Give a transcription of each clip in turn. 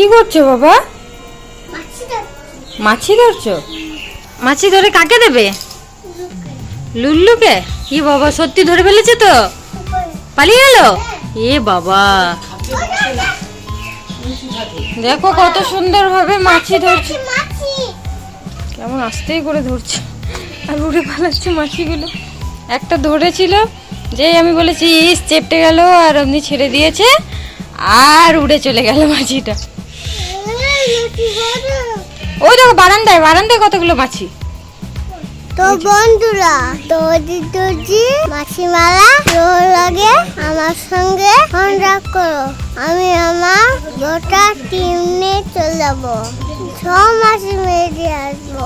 কি করছ বাবা? মাছি ধরছো? মাছি ধরে কাকে দেবে? লুল্লুকে? কি বাবা সত্যি ধরে ফেলেছে তো? পালিয়ে গেল এ বাবা। দেখো কত সুন্দর ভাবে মাছি ধরছে। কেমন আস্তেই করে ধরছে। আর উড়ে পালাচ্ছে মাছিগুলো। একটা ধরেছিল যেই আমি বলেছি ইস চেপটে গেল আর অমনি ছেড়ে দিয়েছে। আর উড়ে চলে গেল মাছিটা। ওই দেখো বারান্দায় বারান্দায় কতগুলো মাছি? তো বন্ধুরা দর্জি দর্জি মাসিমালা রোল লাগে আমার সঙ্গে কন্ট্যাক্ট করো। আমি আমার গোটা টিম নিয়ে চলে যাব। সব মাসি মেরে আসব।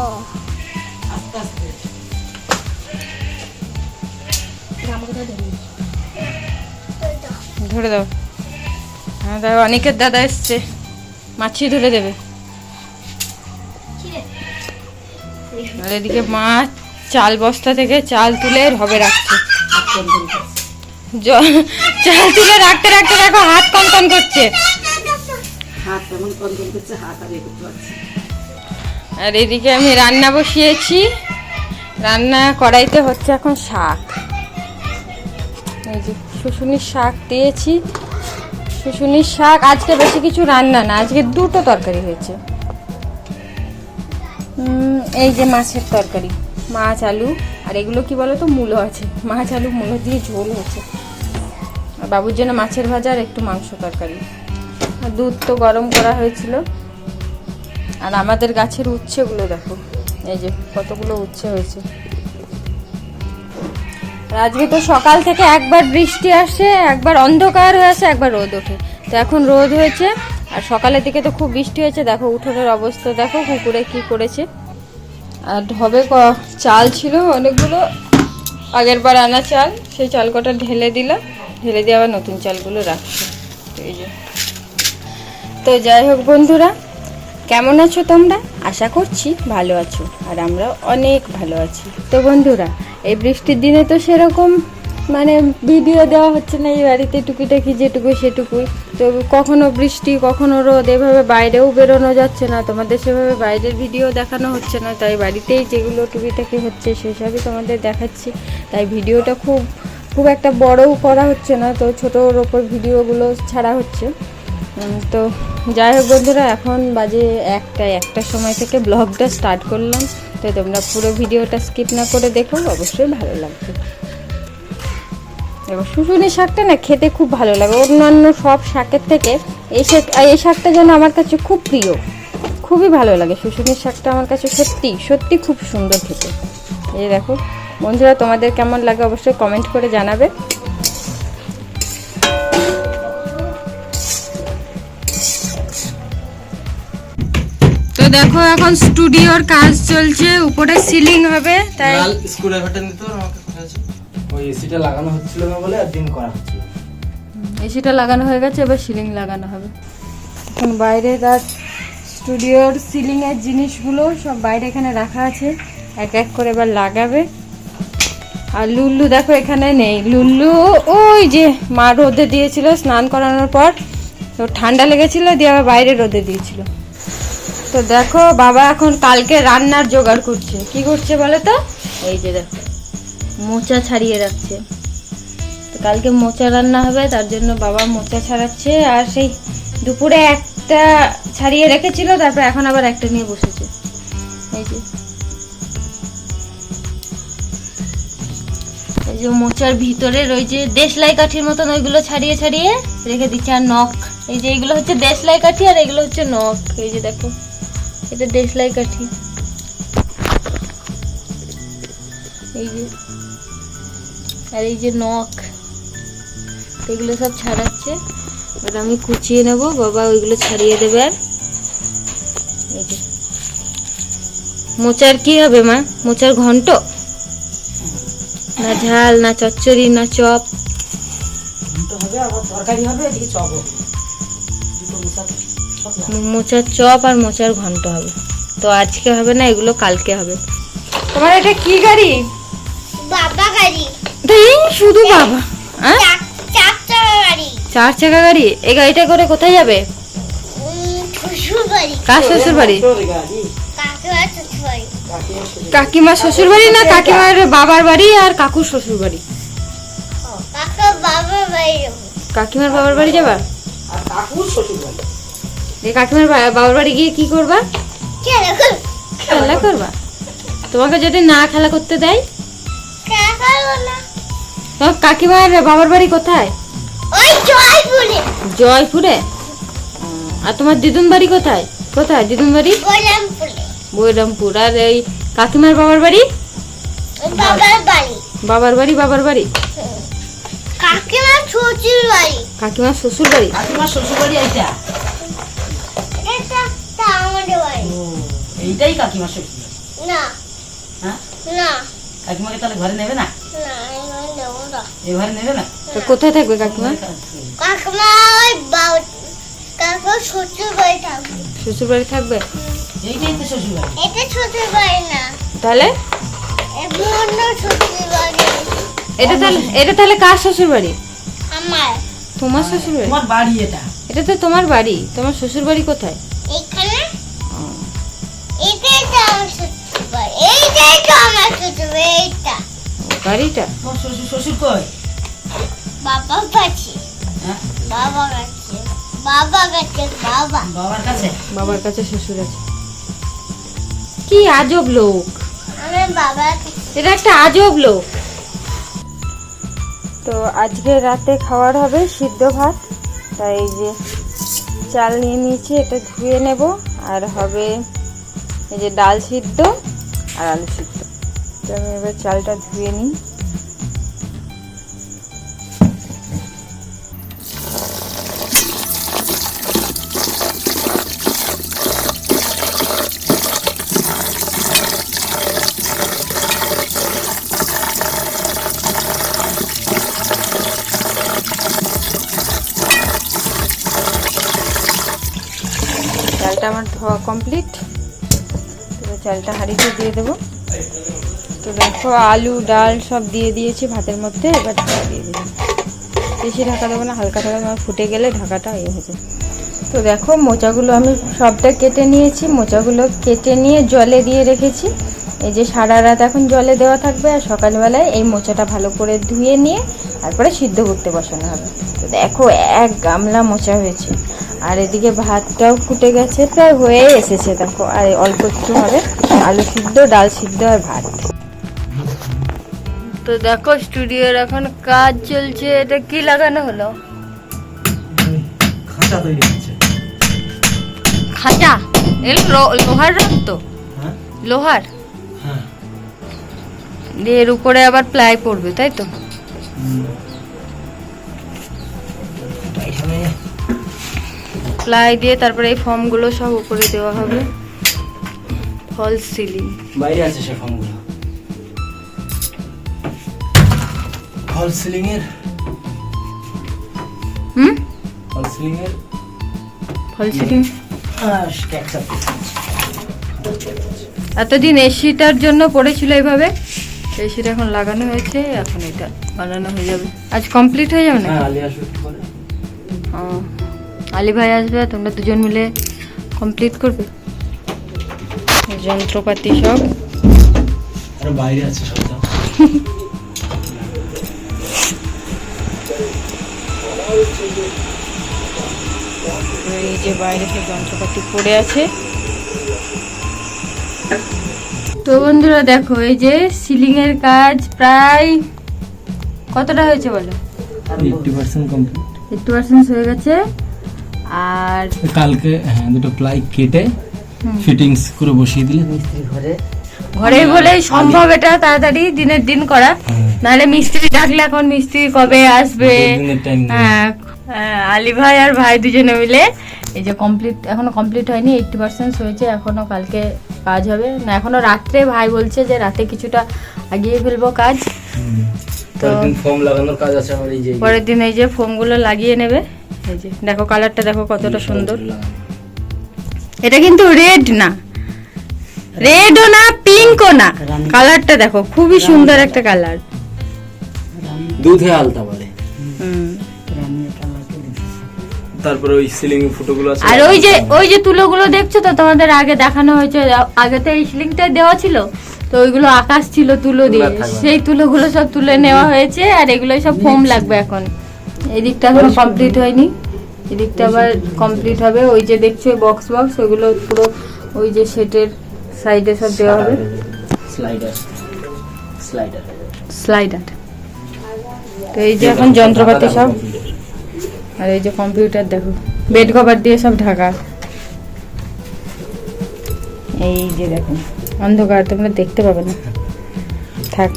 ধরে দাও। হ্যাঁ দাও অনেকের দাদা এসছে। মাছি ধরে দেবে। আর এদিকে মা চাল বস্তা থেকে চাল তুলে হবে রাখছে। চাল তুলে রাখতে রাখতে দেখো হাত কনকন করছে। আর এদিকে আমি রান্না বসিয়েছি। রান্না কড়াইতে হচ্ছে এখন শাক। এই যে শুশুনির শাক দিয়েছি। শুশুনির শাক, আজকে বেশি কিছু রান্না না, আজকে দুটো তরকারি হয়েছে। এই যে মাছের তরকারি, মাছ, আলু, আর এগুলো কি বলো তো মূলো আছে। মাছ, আলু, মূলো দিয়ে ঝোল হয়েছে। আর বাবুর জন্য মাছের ভাজা আর একটু মাংস তরকারি। আর দুধ তো গরম করা হয়েছিল। আর আমাদের গাছের উচ্ছেগুলো দেখো, এই যে কতগুলো উচ্ছে হয়েছে। আজকে তো সকাল থেকে একবার বৃষ্টি আসে, একবার অন্ধকার হয়ে আসে, একবার রোদ ওঠে। তো এখন রোদ হয়েছে, আর সকালের দিকে তো খুব বৃষ্টি হয়েছে। দেখো উঠোনের অবস্থা, দেখো কুকুরে কি করেছে। আর ঢবে চাল ছিল অনেকগুলো, আগের বার আনা চাল, সেই চাল কটা ঢেলে দিল ঢেলে দিয়ে আবার নতুন চালগুলো রাখছে। এই যে। তো যাই হোক বন্ধুরা কেমন আছো তোমরা? আশা করছি ভালো আছো, আর আমরা অনেক ভালো আছি। তো বন্ধুরা, এই বৃষ্টির দিনে তো সেরকম মানে ভিডিও দেওয়া হচ্ছে না এই বাড়িতে, টুকিটাকি যেটুকু সেটুকুই তো কখনো বৃষ্টি, কখনো রোদ, এভাবে বাইরেও বেরোনো যাচ্ছে না। তোমাদের সেভাবে বাইরের ভিডিও দেখানো হচ্ছে না, তাই বাড়িতেই যেগুলো টুকিটাকি হচ্ছে সেসবই তোমাদের দেখাচ্ছি। তাই ভিডিওটা খুব খুব একটা বড়ও করা হচ্ছে না, তো ছোটোর ওপর ভিডিওগুলো ছাড়া হচ্ছে। তো যাই হোক বন্ধুরা, এখন বাজে একটা একটা সময় থেকে ব্লগটা স্টার্ট করলাম। তো তোমরা পুরো ভিডিওটা স্কিপ না করে দেখো, অবশ্যই ভালো লাগবে। এবার শুশুনি শাকটা না খেতে খুব ভালো লাগে। অন্যান্য সব শাকের থেকে এই শাক এই শাকটা যেন আমার কাছে খুব প্রিয়। খুবই ভালো লাগে শুশুনির শাকটা আমার কাছে সত্যি সত্যি খুব সুন্দর খেতে। এই দেখো, বন্ধুরা তোমাদের কেমন লাগে অবশ্যই কমেন্ট করে জানাবে। দেখো এখন স্টুডিওর কাজ চলছে উপরে সিলিং হবে তাই লাল স্ক্রুড্রাইভারটা নিতে আমাকে ওই এসিটা লাগানো হচ্ছিল না বলে একদিন করা হচ্ছিল। এসিটা লাগানো হয়ে গেছে এবার সিলিং লাগানো হবে। এখন বাইরে তার স্টুডিওর সিলিং এর জিনিসগুলো সব বাইরে এখানে রাখা আছে এক এক করে এবার লাগাবে। আর লুল্লু দেখো এখানে নেই। লুল্লু ওই যে মা রোদে দিয়েছিল স্নান করানোর পর তো ঠান্ডা লেগেছিল দিয়ে আবার বাইরে রোদে দিয়েছিল। তো দেখো, বাবা এখন কালকে রান্নার জোগাড় করছে। কি করছে বলো তো? এই যে দেখো, মোচা ছাড়িয়ে রাখছে। কালকে মোচা রান্না হবে, তার জন্য বাবা মোচা ছাড়াচ্ছে। আর সেই দুপুরে একটা ছাড়িয়ে রেখেছিল, তারপর এখন আবার একটা নিয়ে বসেছে। এই যে। এই যে মোচার ভিতরের ওই যে দেশলাই কাঠির মতন, ওইগুলো ছাড়িয়ে ছাড়িয়ে রেখে দিচ্ছে। আর নখ, এই যে এগুলো হচ্ছে দেশলাই কাঠি, আর এগুলো হচ্ছে নখ। এই যে দেখো। এটা দেশলাই কাঠি এই যে, আর এই যে নখ এগুলো সব ছাড়াচ্ছে। এবার আমি কুচিয়ে নেব, বাবা ওইগুলো ছাড়িয়ে দেবে আর। মোচার কি হবে মা? মোচার ঘন্ট? না ঝাল, না চচ্চড়ি, না চপ। হবে, আবার তরকারি হবে, এদিকে চপ হবে। দুটো হবে। মোচার চপ আর মোচার ঘন্ট হবে। তো আজকে হবে না এগুলো কালকে হবে। তোমার এটা কি গাড়ি? বাবা গাড়ি। এই শুধু বাবা। হ্যাঁ? চার চাকা গাড়ি। চার চাকা গাড়ি? এই গাড়িটা করে কোথায় যাবে? উম, শ্বশুর বাড়ি। কার শ্বশুর বাড়ি? কাকিমার শ্বশুর বাড়ি। কাকিমার শ্বশুর বাড়ি না কাকিমার বাবার বাড়ি আর কাকুর শ্বশুর বাড়ি। কাকিমার বাবার বাড়ি যাবা? কাকুর শ্বশুর বাড়ি। কাকিমার বাবার বাড়ি গিয়ে কি করবা? খেলা কর করবা? তোমাকে যদি না খেলা করতে দেয়? খেলা করব না। তোমার কাকিমার বাবার বাড়ি কোথায়? জয়পুরে। আর তোমার দিদুন বাড়ি কোথায়? কোথায় দিদুন বাড়ি? বৈরামপুর। আর এই কাকিমার বাবার বাড়ি? বাবার বাড়ি। বাবার বাড়ি বাবার বাড়ি? কাকিমার শ্বশুর বাড়ি। কাকিমার শ্বশুর বাড়ি? কাকিমার শ্বশুর বাড়ি এটা এইটাই কাকিমার না। হ্যাঁ? না। কাকিমাকে তাহলে ঘরে নেবে না? নেব না। এ ঘরে নেবে না? কোথায় থাকবে কাকিমা? কাকিমা ওই শ্বশুর বাড়ি থাকবে। শ্বশুর বাড়ি থাকবে? এইটাই তো শ্বশুর বাড়ি এটা শ্বশুর বাড়ি না। তাহলে? এমন শ্বশুর বাড়ি এটা তাহলে এটা তাহলে কার শ্বশুর বাড়ি আমার। তোমার শ্বশুর বাড়ি তোমার বাড়ি এটা। এটা তো তোমার বাড়ি। তোমার শ্বশুর বাড়ি কোথায়? শ্বশুর শ্বশুর কই? বাবা কাছে। হ্যাঁ? বাবা কাছে। বাবা কাছে বাবা। বাবার কাছে? বাবার কাছে শ্বশুর আছে। কি আজব লোক। আমার এটা একটা আজব লোক। তো আজকে রাতে খাওয়ার হবে সিদ্ধ ভাত। তাই এই যে চাল নিয়ে নিয়েছি এটা ধুয়ে নেব। আর হবে এই যে ডাল সিদ্ধ আর আলু সিদ্ধ। আমি এবার চালটা ধুয়ে নিই। চালটা আমার ধোয়া কমপ্লিট। এবার চালটা হাঁড়িতে দিয়ে দেবো। তো দেখো আলু, ডাল সব দিয়ে দিয়েছি ভাতের মধ্যে, এবার দিয়ে দেবো। বেশি ঢাকা দেবো না, হালকা ঢাকা ফুটে গেলে ঢাকাটা ইয়ে হয়ে তো দেখো মোচাগুলো আমি সবটা কেটে নিয়েছি, মোচাগুলো কেটে নিয়ে জলে দিয়ে রেখেছি। এই যে সারা রাত এখন জলে দেওয়া থাকবে, আর সকালবেলায় এই মোচাটা ভালো করে ধুয়ে নিয়ে তারপরে সিদ্ধ করতে বসানো হবে। তো দেখো এক গামলা মোচা হয়েছে। আর এদিকে ভাতটাও ফুটে গেছে প্রায় হয়ে এসেছে দেখো আর অল্প একটু হবে। আলু সিদ্ধ ডাল সিদ্ধ আর ভাত। তো দেখো স্টুডিওর এখন কাজ চলছে এটা কি লাগানো হলো? খাঁচা তৈরি হচ্ছে। খাঁচা? এর লোহার রড তো? হ্যাঁ। লোহার? হ্যাঁ। দিয়ে এর উপরে আবার প্লাই পড়বে তাই তো? প্লাই দিয়ে তারপরে এই ফর্মগুলো সব উপরে দেওয়া হবে। ফল সিলিং বাইরে আছে সে ফর্মগুলো। ফল সিলিং এর? হুম? ফল সিলিং এর? ফল সিলিং এতদিন এসিটার জন্য পড়েছিল এইভাবে এসিটা এখন লাগানো হয়েছে এখন এটা বানানো হয়ে যাবে। আজ কমপ্লিট হয়ে যাবে না হ্যাঁ আলী ভাই আসবে তোমরা দুজন মিলে কমপ্লিট করবে। যন্ত্রপাতি সব। বাইরে আছে এই যে বাইরে সব যন্ত্রপাতি পড়ে আছে। তো বন্ধুরা দেখো এই যে সিলিং এর কাজ প্রায় কতটা হয়েছে বলো? Eighty percent complete eighty percent হয়ে গেছে। আর কালকে হ্যাঁ দুটো প্লাই কেটে ফিটিংস করে বসিয়ে দিলে। মিস্ত্রি ঘরে। ঘরে বলেই সম্ভব এটা তাড়াতাড়ি দিনের দিন করা। হ্যাঁ। নাহলে মিস্ত্রি ডাকলে এখন মিস্ত্রি কবে আসবে? হ্যাঁ হ্যাঁ, আলী ভাই আর ভাই দুজনে মিলে এই যে কমপ্লিট এখনও কমপ্লিট হয়নি এইটটি পার্সেন্ট হয়েছে এখনও কালকে কাজ হবে। না এখনও রাত্রে ভাই বলছে যে রাতে কিছুটা আগিয়ে ফেলব কাজ। তো ফর্ম লাগানোর কাজ আছে আমার এই যে পরের দিন এই যে ফোমগুলো লাগিয়ে নেবে। এই যে দেখো কালারটা দেখো কতটা সুন্দর। এটা কিন্তু রেড না। রেডও না পিঙ্কও না। কালারটা দেখো খুবই সুন্দর একটা কালার দুধে আলতা বলে। তারপরে ওই সিলিং ফুটোগুলো আছে। আর ওই যে ওই যে তুলোগুলো দেখছ তো তোমাদের আগে দেখানো হয়েছে আগে তো এই সিলিংটা দেওয়া ছিল তো ওইগুলো আকাশ ছিল তুলো দিয়ে। সেই তুলোগুলো সব তুলে নেওয়া হয়েছে আর এগুলো সব ফোম লাগবে এখন। এই দিকটা এখনও কমপ্লিট হয়নি। এদিকটা আবার কমপ্লিট হবে। ওই যে দেখছ বক্স বক্স ওইগুলো পুরো ওই যে সেটের সাইডে সব দেওয়া হবে। স্লাইডার স্লাইডার স্লাইডার তো এই যে এখন যন্ত্রপাতি সব। আর এই যে কম্পিউটার দেখো। বেড কভার দিয়ে সব ঢাকা। এই যে দেখো অন্ধকার তোমরা দেখতে পাবে না। থাক।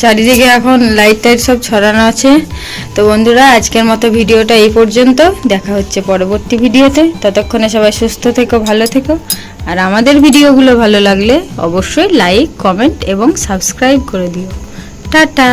চারিদিকে এখন লাইট টাইট সব ছড়ানো আছে। তো বন্ধুরা, আজকের মতো ভিডিওটা এই পর্যন্ত। দেখা হচ্ছে পরবর্তী ভিডিওতে। ততক্ষণে সবাই সুস্থ থেকো, ভালো থেকো। আর আমাদের ভিডিওগুলো ভালো লাগলে অবশ্যই লাইক কমেন্ট এবং সাবস্ক্রাইব করে দিও। টাটা!